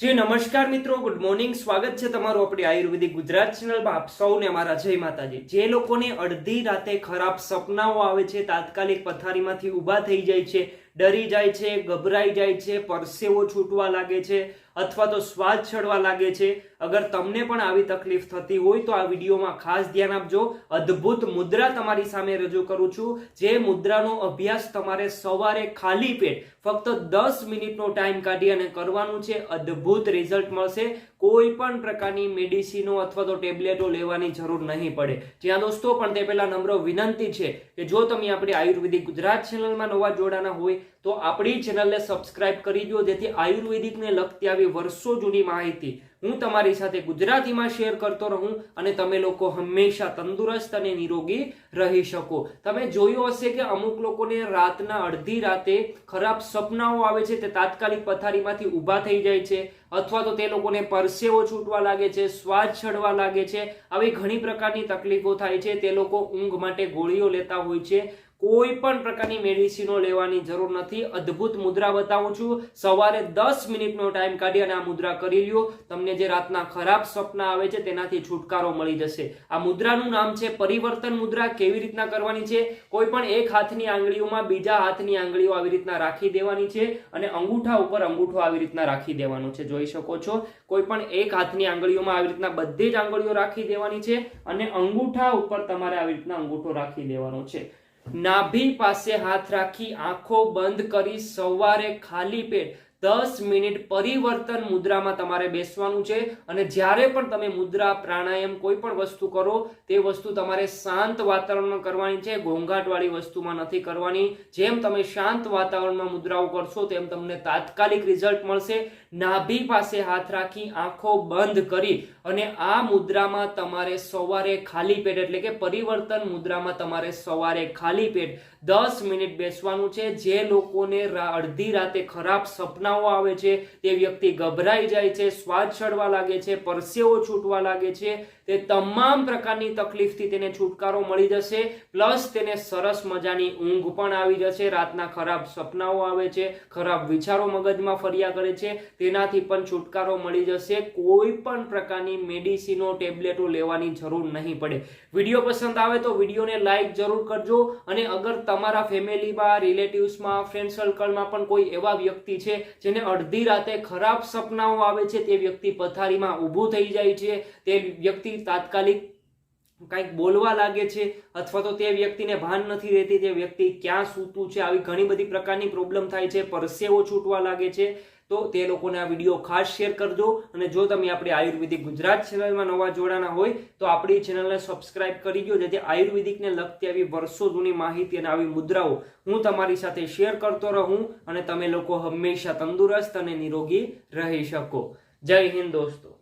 જી, નમસ્કાર મિત્રો. Good morning સ્વાગત છે તમારું આપણી આયુર્વેદિક ગુજરાત ચેનલમાં. આપ સૌને અમારા જય માતાજી. જે લોકોને અડધી રાતે ખરાબ સપનાઓ આવે છે, તાત્કાલિક પથારીમાંથી ઊભા થઈ જાય છે ડરી જાય છે, ગભરાઈ જાય છે, પરસેવો છૂટવા લાગે છે અથવા તો સ્વાદ ચડવા લાગે છે. અગર તમને પણ આવી તકલીફ થતી હોય તો આ વિડીયોમાં ખાસ ધ્યાન આપજો. અદ્ભુત મુદ્રા તમારી સામે રજૂ કરું છું. જે મુદ્રાનો અભ્યાસ તમારે સવારે ખાલી પેટ ફક્ત દસ મિનિટનો ટાઈમ કાઢી અને કરવાનું છે. અદ્ભુત રિઝલ્ટ મળશે. કોઈ પણ પ્રકારની મેડિસિનો અથવા તો ટેબ્લેટો લેવાની જરૂર નહીં પડે. જ્યાં દોસ્તો, પણ તે પહેલા નમ્ર વિનંતી છે કે જો તમે આપણી આયુર્વેદિક ગુજરાત ચેનલમાં નવા જોડાના હોય તો આપણી ચેનલને સબસ્ક્રાઇબ કરી દો જેથી આયુર્વેદિકને લગતી આવી વર્ષો જૂની માહિતી હું તમારી સાથે ગુજરાતીમાં શેર કરતો રહું અને તમે લોકો હંમેશા તંદુરસ્ત અને નિરોગી રહી શકો. તમે જોયું હશે કે અમુક લોકોને રાતના અડધી રાતે ખરાબ સપનાઓ આવે છે, તે તાત્કાલિક પથારીમાંથી ઊભા થઈ જાય છે, અથવા તો તે લોકોને પરસેવો છૂટવા લાગે છે, શ્વાસ ચડવા લાગે છે, આવી ઘણી પ્રકારની તકલીફો થાય છે, તે લોકો ઊંઘ માટે ગોળીઓ લેતા હોય છે. કોઈ પણ પ્રકારની મેડિસિનો લેવાની જરૂર નથી. અદ્ભુત મુદ્રા બતાવું છું. સવારે દસ મિનિટનો ટાઈમ કાઢી અને આ મુદ્રા કરી લ્યો. તમને જે રાતના ખરાબ સ્વપ્ન આવે છે, તેનાથી છુટકારો મળી જશે. આ મુદ્રાનું નામ છે પરિવર્તન મુદ્રા. કેવી રીતના કરવાની છે? કોઈ પણ એક હાથની આંગળીઓમાં બીજા હાથની આંગળીઓ આવી રીતના રાખી દેવાની છે અને અંગૂઠા ઉપર અંગૂઠો આવી રીતના રાખી દેવાનો છે. જોઈ શકો છો, કોઈ પણ એક હાથની આંગળીઓમાં આવી રીતના બધી જ આંગળીઓ રાખી દેવાની છે અને અંગૂઠા ઉપર તમારે આવી રીતના અંગૂઠો રાખી દેવાનો છે. નાભી પાસે હાથ રાખી આંખો બંધ કરી સવારે ખાલી પેટ દસ મિનિટ પરિવર્તન મુદ્રામાં તમારે બેસવાનું છે અને જ્યારે પણ તમે મુદ્રા, પ્રાણાયામ કોઈ પણ વસ્તુ કરો, તે વસ્તુ તમારે શાંત વાતાવરણમાં કરવાની છે. ઘોંઘાટવાળી વસ્તુમાં નથી કરવાની. જેમ તમે શાંત વાતાવરણમાં મુદ્રાઓ કરશો, તેમ તમને તાત્કાલિક રિઝલ્ટ મળશે. નાભી પાસે હાથ રાખી આંખો બંધ કરી અને આ મુદ્રામાં તમારે સવારે ખાલી પેટ, એટલે કે પરિવર્તન મુદ્રામાં તમારે સવારે ખાલી પેટ દસ મિનિટ બેસવાનું છે. જે લોકોને અડધી રાતે ખરાબ સપનાઓ આવે છે, તે વ્યક્તિ ગભરાઈ જાય છે શ્વાસ ચડવા લાગે છે, પરસેવો છૂટવા લાગે છે, તે તમામ પ્રકારની તકલીફથી તેને છુટકારો મળી જશે, પ્લસ તેને સરસ મજાની ઊંઘ પણ આવી જશે, રાતના ખરાબ સપનાઓ આવે છે, ખરાબ વિચારો મગજમાં ફર્યા કરે છે, તેનાથી પણ છુટકારો મળી જશે, કોઈ પણ પ્રકારની મેડિસિનો, ટેબ્લેટો લેવાની જરૂર નહીં પડે. વીડિયો પસંદ આવે તો વિડીયોને લાઇક જરૂર કરજો અને અગર તમારા ફેમિલીમાં, રિલેટિવ્સમાં, ફ્રેન્ડ સર્કલમાં પણ કોઈ એવા વ્યક્તિ છે જેને અડધી રાતે ખરાબ સપનાઓ આવે છે તે વ્યક્તિ પથારીમાં ઊભું થઈ જાય છે. તે વ્યક્તિ તાત્કાલિક કંઈક બોલવા લાગે છે અથવા તો તે વ્યક્તિને ભાન નથી રહેતી, તે વ્યક્તિ ક્યાં સૂતું છે, આવી ઘણી બધી પ્રકારની પ્રોબ્લેમ થાય છે પરસેવો છૂટવા લાગે છે. તો તે લોકોને આ વીડિયો ખાસ શેર કરજો અને જો તમે આપણી આયુર્વેદિક ગુજરાત ચેનલમાં નવા જોડાના હોય, તો આપણી ચેનલને સબસ્ક્રાઇબ કરી દો, જેથી આયુર્વેદિકને લગતી આવી વર્ષો જૂની માહિતી અને આવી મુદ્રાઓ હું તમારી સાથે શેર કરતો રહું અને તમે લોકો હંમેશા તંદુરસ્ત અને નિરોગી રહી શકો. જય હિન્દ દોસ્તો.